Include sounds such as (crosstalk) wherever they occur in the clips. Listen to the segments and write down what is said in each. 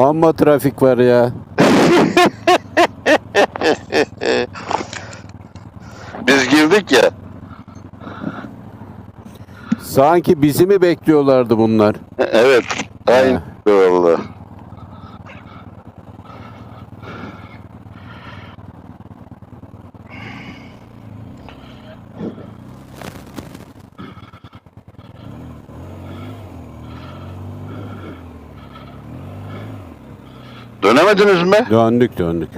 Amma trafik var ya. (laughs) Biz girdik ya. Sanki bizi mi bekliyorlardı bunlar? Evet. Aynen. Dönemediniz mi? Döndük döndük.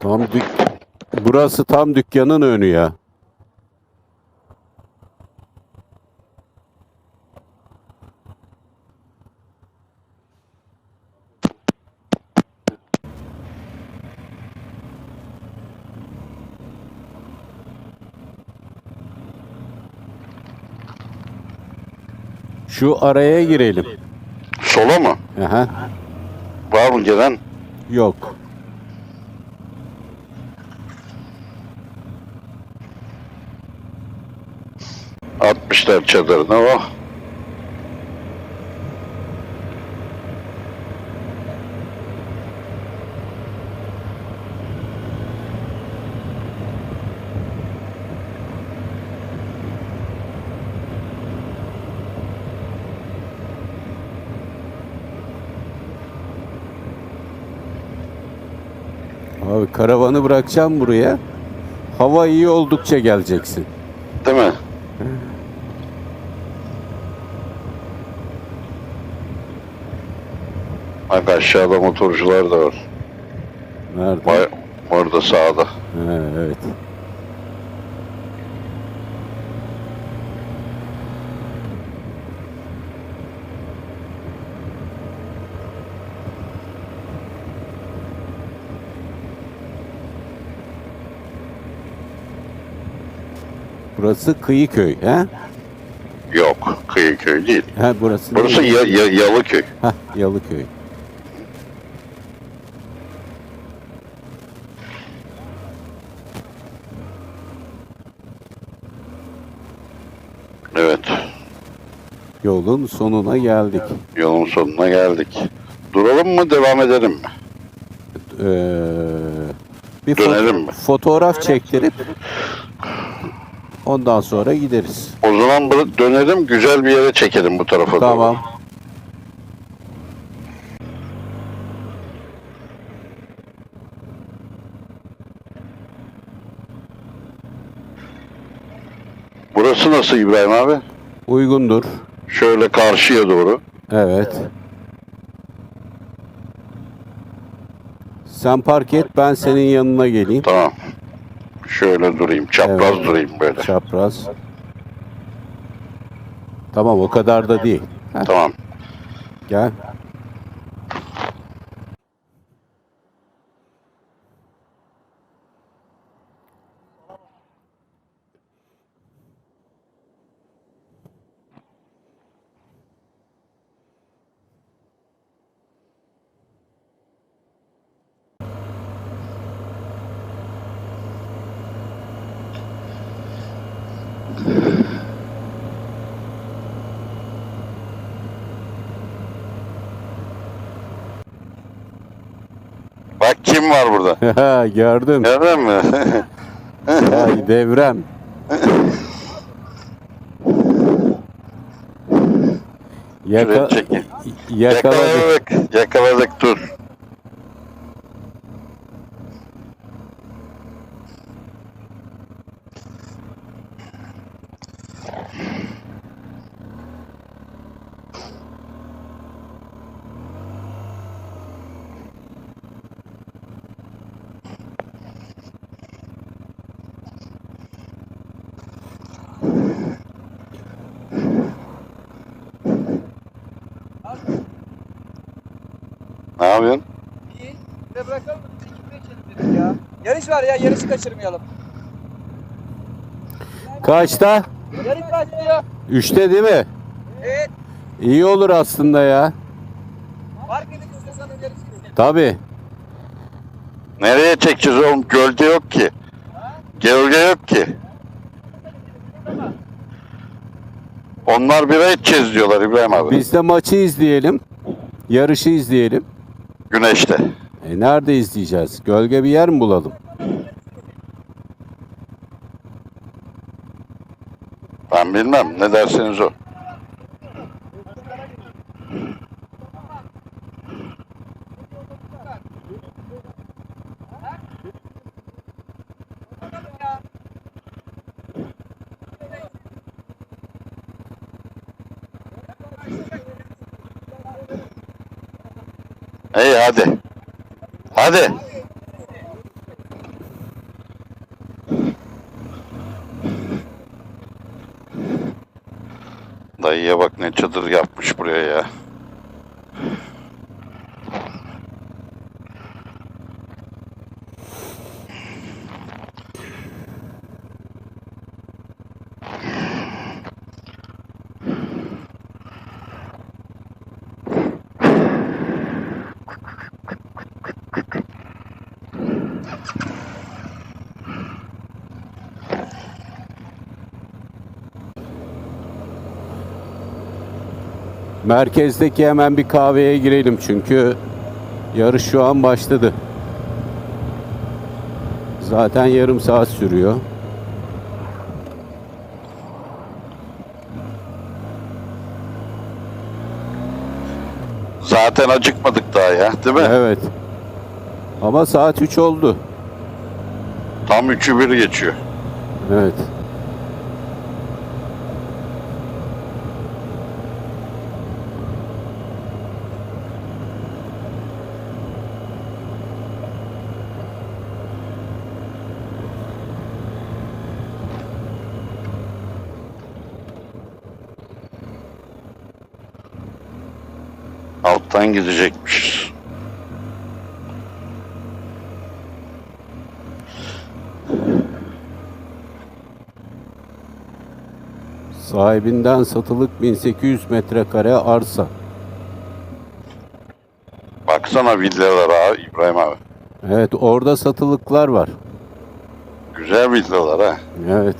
Tam dük Burası tam dükkanın önü ya. Şu araya girelim. Sola mı? Aha. Var mı gelen? Yok. Atmışlar çadırına oh. Abi karavanı bırakacağım buraya. Hava iyi oldukça geleceksin. Değil mi? Bak aşağıda motorcular da var. Nerede? Vay, orada sağda. Ha, evet. Burası kıyı köy, ha? Yok, kıyı köy değil. Ha burası. Burası değil. ya, ya, Yalıköy. Hah, Yalıköy. Evet, Yolun sonuna geldik. yolun sonuna geldik. Duralım mı, devam edelim mi? Ee, bir Dönelim mi? fotoğraf çektirip ondan sonra gideriz. O zaman bunu dönelim, güzel bir yere çekelim bu tarafa doğru. Tamam. Burası nasıl İbrahim abi? Uygundur. Şöyle karşıya doğru. Evet. Sen park et ben senin yanına geleyim. Tamam. Şöyle durayım, çapraz Evet. durayım böyle. Çapraz. Tamam o kadar da değil. Tamam. gel. Bak kim var burada. (laughs) Gördüm. Gördün mü? (laughs) Ay devrem. Yaka Şuraya çekin. yakaladık. Yakaladık. Yakaladık dur. Ne yapıyorsun? De bırakalım mı? Biz ekipte içelim dedik ya. Yarış var ya, yarışı kaçırmayalım. Kaçta? Yarış başlıyor. Üçte değil mi? Evet. İyi olur aslında ya. Fark edip istiyorsan yarış gidelim. Tabii. Nereye çekeceğiz oğlum? Gölge yok ki. Gölge yok ki. Onlar bira içeceğiz diyorlar İbrahim abi. Biz de maçı izleyelim. Yarışı izleyelim. Güneşte. E nerede izleyeceğiz? Gölge bir yer mi bulalım? Ben bilmem. Ne derseniz o. İyi hadi. Hadi. Dayıya bak ne çadır yapmış buraya ya. Merkezdeki hemen bir kahveye girelim çünkü yarış şu an başladı. Zaten yarım saat sürüyor. Zaten acıkmadık daha ya değil mi? Evet. Ama saat 3 oldu. Tam üçü bir geçiyor. Evet. Alttan gidecekmişiz. Sahibinden satılık 1800 metrekare arsa. Baksana villalara abi İbrahim abi. Evet orada satılıklar var. Güzel villalar ha. Evet.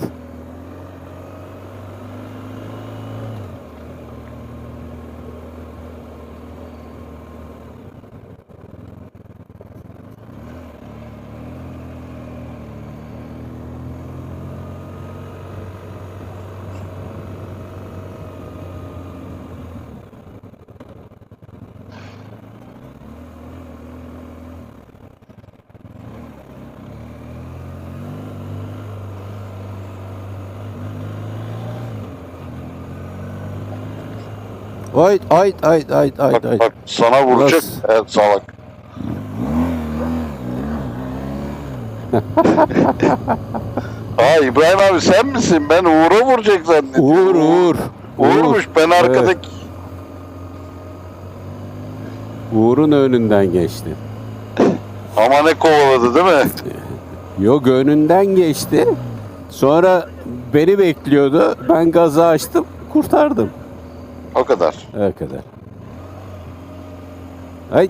Ay ay ay ay ay Bak ay. bak sana vuracak. Nasıl? Evet salak. (laughs) ha İbrahim abi sen misin? Ben Uğur'a vuracak zannettim. Uğur Uğur. Uğur'muş ben Evet. arkadaki. Uğur'un önünden geçti. Ama ne kovaladı değil mi? (laughs) Yok önünden geçti. Sonra beni bekliyordu. Ben gazı açtım. Kurtardım. O kadar. O kadar. Ay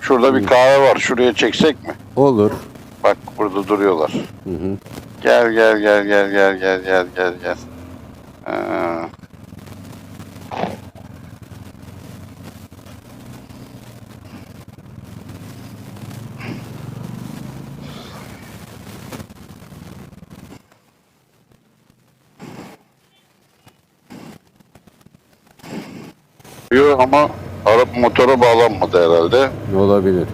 Şurada bir kahve var. Şuraya çeksek mi? olur. Bak burada duruyorlar. Hı hı. Gel gel gel gel gel gel gel gel gel. Ha. Yok ama araba motora bağlanmadı herhalde. Olabilir.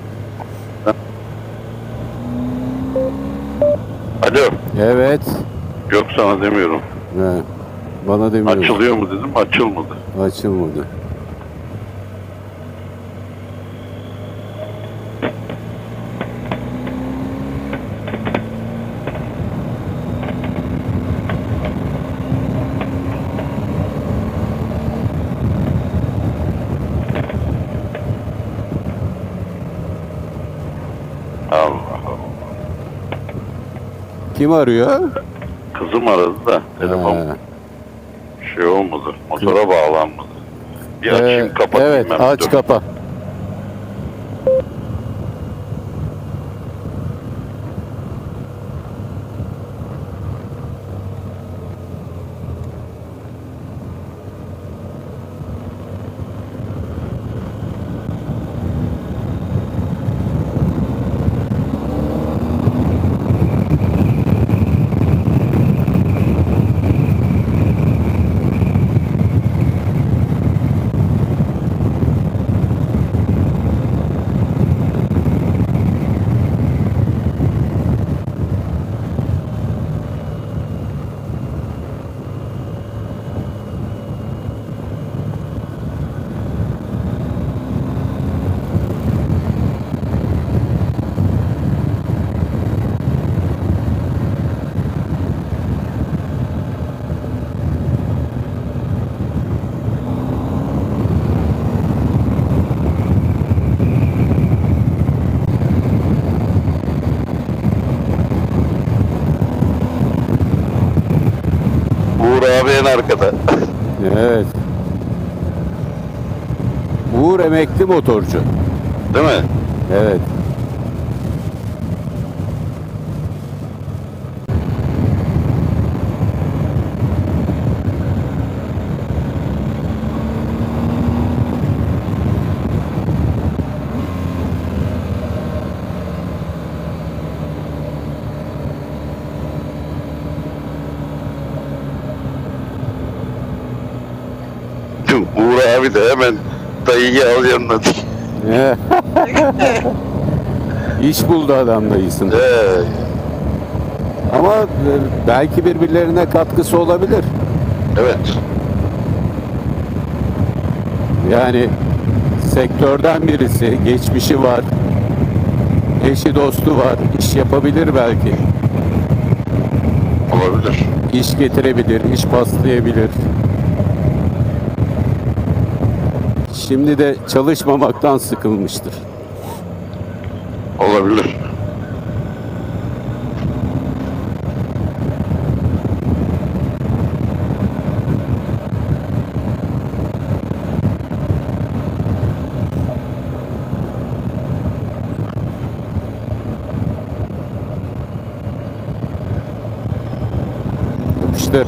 Alo. Evet. Yok sana demiyorum. He. Bana demiyorsun. Açılıyor mu dedim açılmadı. Açılmadı. Kim arıyor? kızım aradı da telefon Ha. şey olmadı. Motora bağlanmadı. Bir açayım Ee, kapatayım Evet aç Dur. kapa. Uğur abi en arkada. Evet. Uğur emekli motorcu. Değil mi? Evet. Uğur abi de hemen dayıyı al yanına. (laughs) İş buldu adam dayısın. Ee, Ama e, belki birbirlerine katkısı olabilir. evet. Yani sektörden birisi, geçmişi var, eşi dostu var, iş yapabilir belki. Olabilir. İş getirebilir, iş paslayabilir. Şimdi de çalışmamaktan sıkılmıştır. Olabilir. Yapıştır.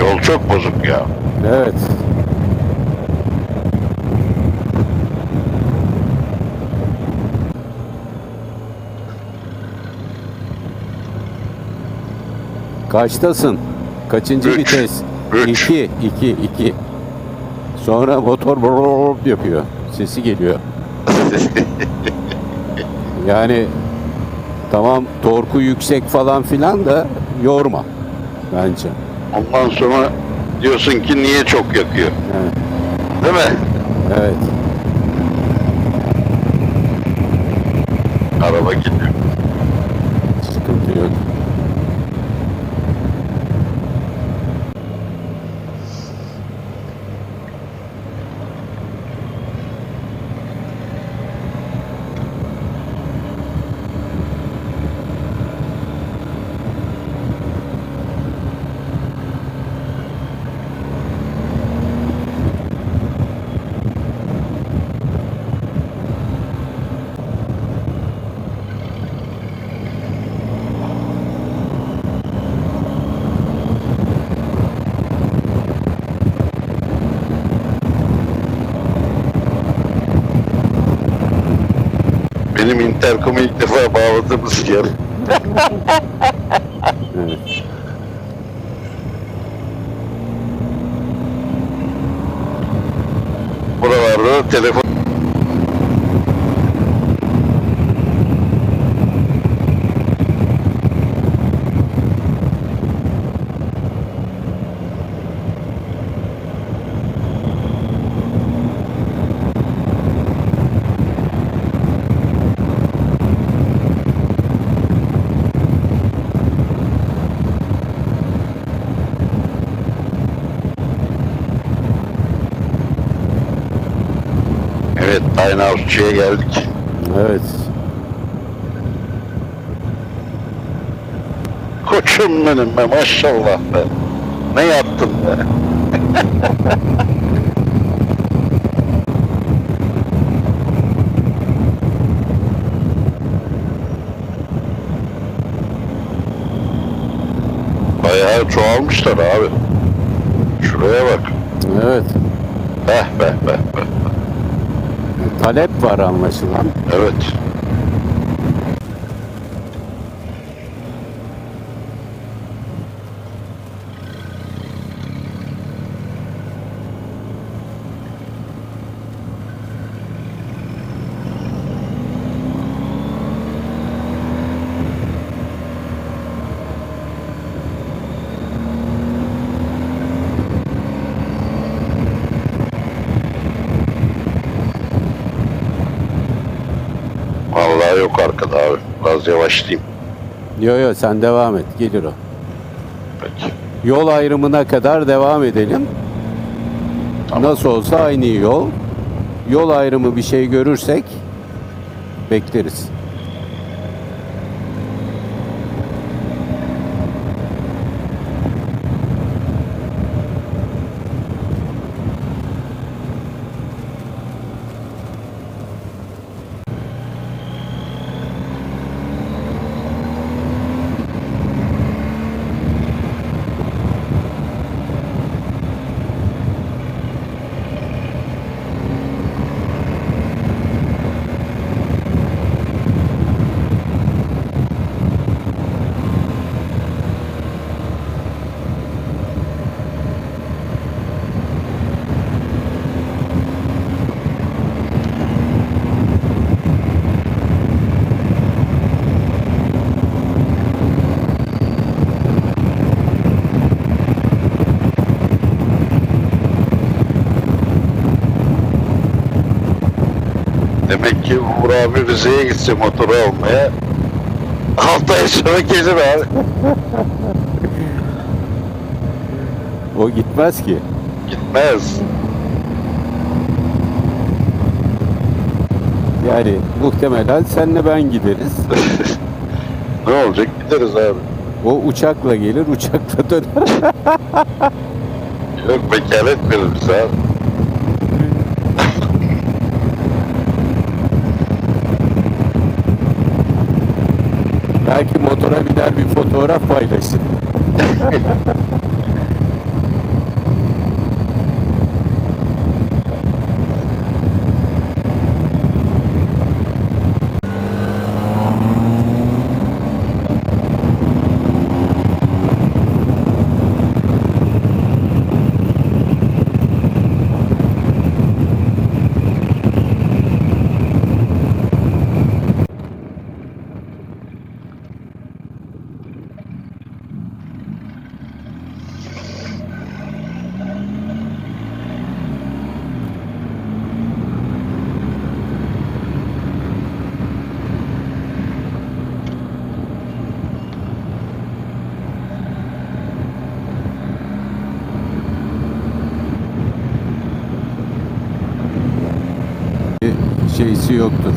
Yol çok bozuk ya. Evet. Kaçtasın? Kaçıncı Üç. vites? Üç. 2, 2, 2. Sonra motor brrrr yapıyor. Sesi geliyor. (laughs) Yani tamam torku yüksek falan filan da yorma bence. Ondan sonra diyorsun ki niye çok yakıyor? Evet. Değil mi? Evet. Araba gidiyor. Sıkıntı yok. Benim interkomu ilk defa bağladığımız yer. Evet. Buralarda telefon Evet, Tiny geldik. Evet. Koçum benim be maşallah be. Ne yaptın be? (laughs) Bayağı çoğalmışlar abi. Şuraya bak. Evet. Beh beh beh beh. Talep var anlaşılan. Evet. Vallahi yok arkada abi. Biraz yavaşlayayım. Yo yo sen devam et. Gelir o. Peki. Yol ayrımına kadar devam edelim. Nasıl olsa aynı yol. Yol ayrımı bir şey görürsek bekleriz. Demek ki Uğur abi Rize'ye gitse motoru almaya 6 ay sonra gelir abi. O gitmez ki. Gitmez. Yani muhtemelen senle ben gideriz. (laughs) Ne olacak gideriz abi. O uçakla gelir, uçakla döner. Yok vekalet verir abi. Belki motora biner bir fotoğraf paylaşır. (laughs) şeysi yoktur.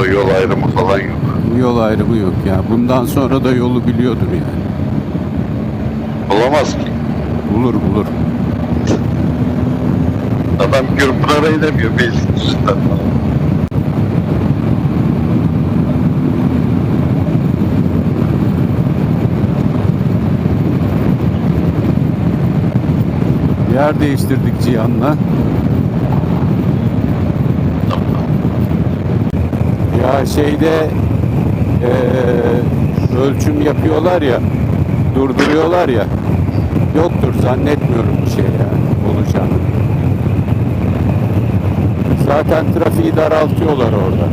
O yol ayrımı falan yok. Yol ayrımı yok ya. Bundan sonra da yolu biliyordur yani. Olamaz ki. Bulur bulur. Adam Gürpınar'a inemiyor Beylikdüzü'nden. Yer değiştirdik Cihan'la. Ya şeyde eee, ölçüm yapıyorlar ya, durduruyorlar ya. Yoktur zannetmiyorum bir şey yani olacağını. Zaten trafiği daraltıyorlar orada.